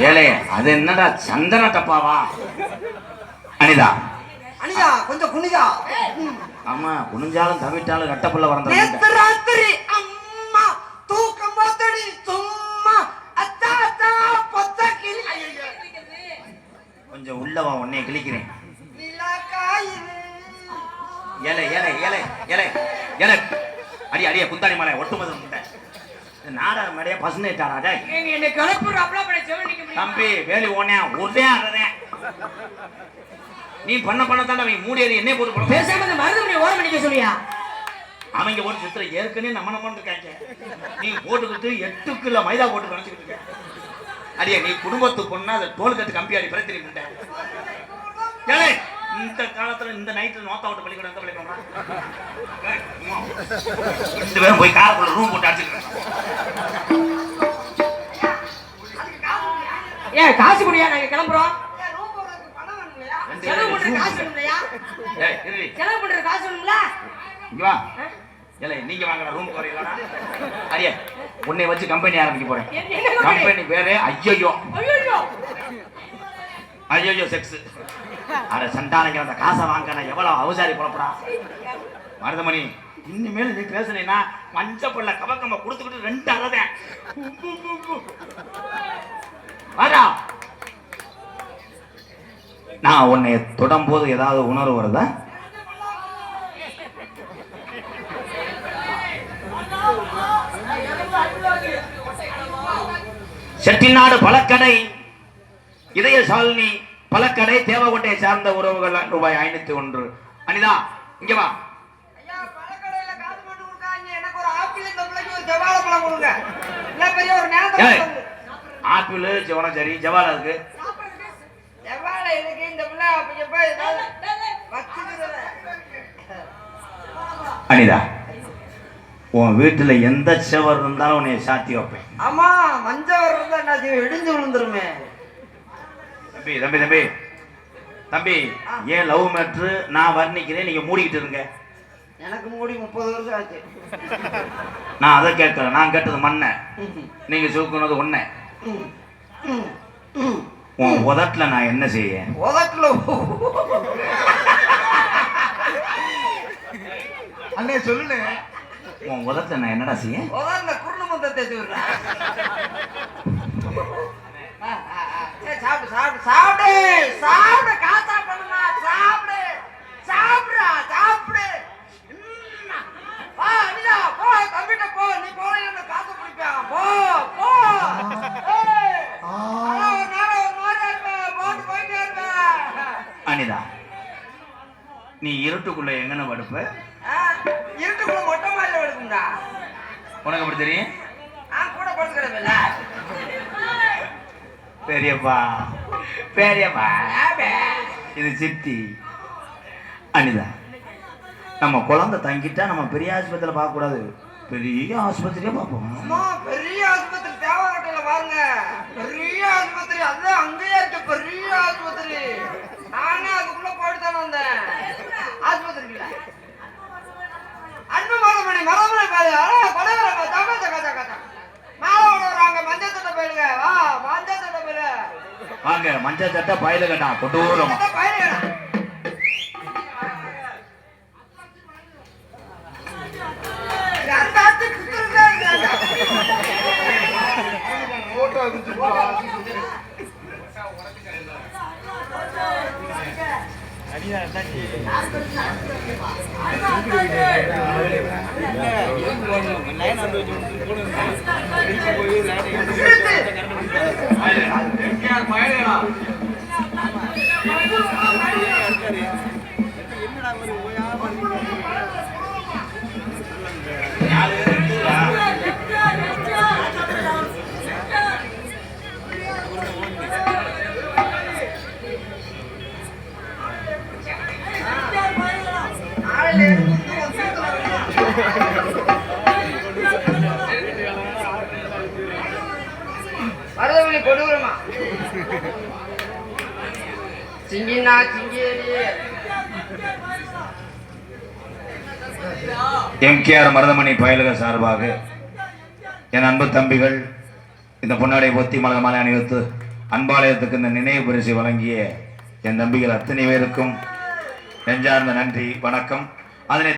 ஏலே அது என்னடா சந்தன டப்பாவா? அனிதா. அனிதா கொஞ்சம் குனிதா. ஆமா குனிஞ்சாலும் தவிட்டாலும் கட்டப்புள்ள நேத்து வரந்த ராத்திரி அம்மா தூக்கம் போத்தடி சும்மா அத்தா அத்தா பொத்த கிளி. கொஞ்சம் உள்ளவா உன்னைய கிழிக்கிறேன். நிலக்காயில். ஏலே ஏலே ஏலே ஏலே. ஏலே அடி அடிய குந்தாடி மலை ஒட்டுமது நாடக மேடையா நீங்க என்ன முடியுமா? தம்பி வேலி ஓனே ஒரே அறதே நீ பண்ண பண்ண தாண்டா அவன் மூடியது என்ன போட்டு போட பேசாம இந்த மருதமணி ஓரம் நிக்க சொல்லியா அவங்க ஒரு சித்திர ஏற்கனவே நம்ம நம்ம இருக்காங்க. நீ போட்டுக்கிட்டு எட்டு கிலோ மைதா போட்டு நினைச்சுக்கிட்டு இருக்க. அடியே நீ குடும்பத்து பொண்ணா அதை தோல் கட்டு கம்பி அடி பிரச்சனை இந்த காலத்துல இந்த நைட்ல நோத்தா விட்டு பள்ளிக்கூடம் எந்த பள்ளிக்கூடமா. ரெண்டு பேரும் போய் காருக்குள்ள ரூம் போட்டு அடிச்சுக்கிறேன் ஏன் காசு குடியா? நாங்க கிளம்புறோம். செலவு பண்ற காசு இருடி. செலவு பண்ற காசு வேணும்ல? இங்க வா நீங்க வாங்கடா ரூம் வரீங்களா அடியே உன்னை வச்சு கம்பெனி ஆரம்பிக்க போறேன்? கம்பெனி பேரு ஐயோ ஐயோ செக்ஸ் அட சண்டானங்க அந்த காசை வாங்க நான் எவ்வளவு அவசாரி புறப்படா மருதமணி இனிமேல் நீ பேசுனீன்னா மஞ்ச பிள்ளை கவக்கம்ப கொடுத்துக்கிட்டு ரெண்டு அறதேன் வாடா. நான் உன்னை தொடும்போது ஏதாவது உணர்வு வருதா? செட்டிநாடு பழக்கடை இதய சாலினி பழக்கடை தேவகோட்டையை சார்ந்த உறவுகள் ரூபாய் ஐநூத்தி ஒன்று. அனிதா இங்க வா. ஆப்பிள் ஜவனம் சரி ஜவாலா இருக்கு. அனிதா உன் வீட்டுல எந்த செவர் இருந்தாலும் உன்னை சாத்தி வைப்பேன். ஆமா மஞ்சள் இருந்தா? இடிஞ்சு விழுந்துருமே தம்பி தம்பி தம்பி. தம்பி ஏன் லவ் மேட்ரு நான் வர்ணிக்கிறேன் நீங்க மூடிக்கிட்டு இருங்க. எனக்கு மூடி முப்பது வருஷம் ஆச்சு. நான் அதை கேட்கல நான் கேட்டது மண்ணை. நீங்க சுருக்குனது ஒண்ணு. உன் உதட்டுல நான் என்ன செய்ய உதட்டுல அண்ணே சொல்லுண்ணே. உன் உதட்டுல நான் என்னடா செய்ய உதட்டுல குருணு முத்தை அனிதா நீ இருட்டுக்குள்ள எங்கன படுப்ப? இருட்டுக்குள்ள மொட்டை மாடியில் எடுக்கும்டா உனக்கு எப்படி தெரியும்? நான் கூட படுத்துக்கிறேன்ல பெரியப்பா பெரியப்பா. இது சித்தி அனிதா. நம்ம குழந்தை தங்கிட்டா நம்ம பெரிய ஆஸ்பத்திரியில பார்க்க கூடாது பெரிய ஆஸ்பத்திரியா பார்ப்போம். அம்மா பெரிய ஆஸ்பத்திரி தேவகட்டையில பாருங்க. பெரிய ஆஸ்பத்திரி அதான் அங்கேயே இருக்கு பெரிய ஆஸ்பத்திரி நானே அதுக்குள்ள போயிட்டு தானே வந்தேன் ஆஸ்பத்திரிக்குள்ள அன்பு மரமணி மரமணி பேரு கொடைவர தக தக தக தக மேல விடுறாங்க மஞ்சள் தட்டை போயிடுங்க வா மஞ்சள் தட்டை போயிடு வாங்க மஞ்சள் சட்டை பயில கட்டான் கொட்டூரம் தட்டை போயிடுங்க அந்த ஆத்து கொடூரமா சிங்கினா சிங்கேரி எம்கேஆர் மருதமணி பயலக சார்பாக என் அன்பு தம்பிகள் இந்த பொன்னாடை பொத்தி மலர் மாலை அணிவித்து அன்பாலயத்துக்கு இந்த நினைவு பரிசை வழங்கிய என் தம்பிகள் அத்தனை பேருக்கும் நெஞ்சார்ந்த நன்றி வணக்கம். அதனை